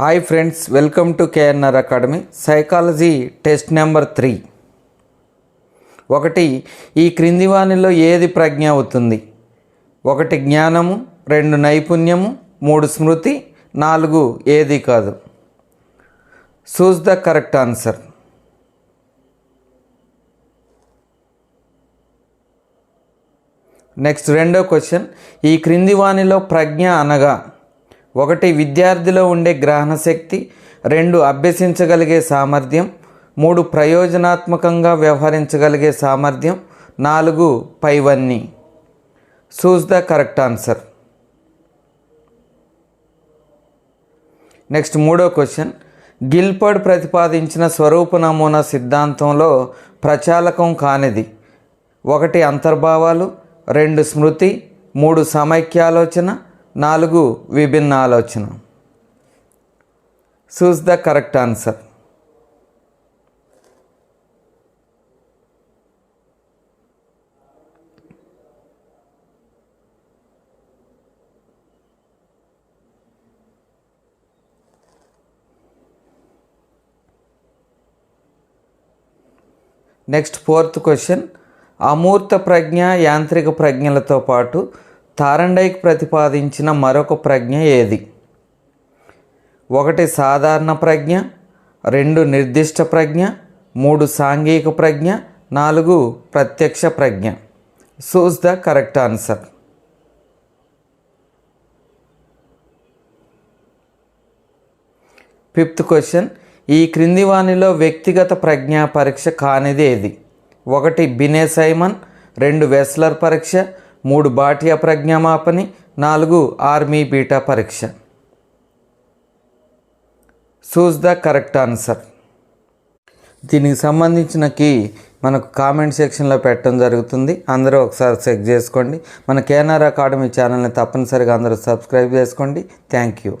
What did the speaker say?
Hi friends welcome to KNR academy psychology test number three. ఒకటి ఈ క్రింది వాణిలో ఏది ప్రజ్ఞ అవుతుంది? ఒకటి జ్ఞానము రెండు నైపుణ్యము మూడు స్మృతి నాలుగు ఏది కాదు? Choose the correct answer. Next రెండో క్వశ్చన్ ఈ క్రింది వాణిలో ప్రజ్ఞ అనగా? ఒకటి విద్యార్థిలో ఉండే గ్రహణ శక్తి రెండు అభ్యసించగలిగే సామర్థ్యం మూడు ప్రయోజనాత్మకంగా వ్యవహరించగలిగే సామర్థ్యం నాలుగు పైవన్నీ. Choose the correct answer next మూడో క్వశ్చన్ గిల్పర్డ్ ప్రతిపాదించిన స్వరూప నమూనా సిద్ధాంతంలో ప్రచాలకం కానిది. ఒకటి అంతర్భావాలు రెండు స్మృతి మూడు సమైక్యాలోచన నాలుగు విభిన్న ఆలోచన choose the correct answer next fourth question అమూర్త ప్రజ్ఞ యాంత్రిక ప్రజ్ఞలతో పాటు తారండైక్ ప్రతిపాదించిన మరొక ప్రజ్ఞ ఏది? ఒకటి సాధారణ ప్రజ్ఞ రెండు నిర్దిష్ట ప్రజ్ఞ మూడు సాంఘిక ప్రజ్ఞ నాలుగు ప్రత్యక్ష ప్రజ్ఞ. Choose the correct answer fifth question ఈ క్రింది వాణిలో వ్యక్తిగత ప్రజ్ఞా పరీక్ష కానిది ఏది? ఒకటి బినే సైమన్ రెండు వెస్లర్ పరీక్ష మూడు భాటియా ప్రజ్ఞామాపని నాలుగు ఆర్మీ బీటా పరీక్ష. చూస్ ద కరెక్ట్ ఆన్సర్ దీనికి సంబంధించిన కీ మనకు కామెంట్ సెక్షన్లో పెట్టడం జరుగుతుంది. అందరూ ఒకసారి చెక్ చేసుకోండి. మన కేనార్ అకాడమీ ఛానల్ని తప్పనిసరిగా అందరూ సబ్స్క్రైబ్ చేసుకోండి. Thank you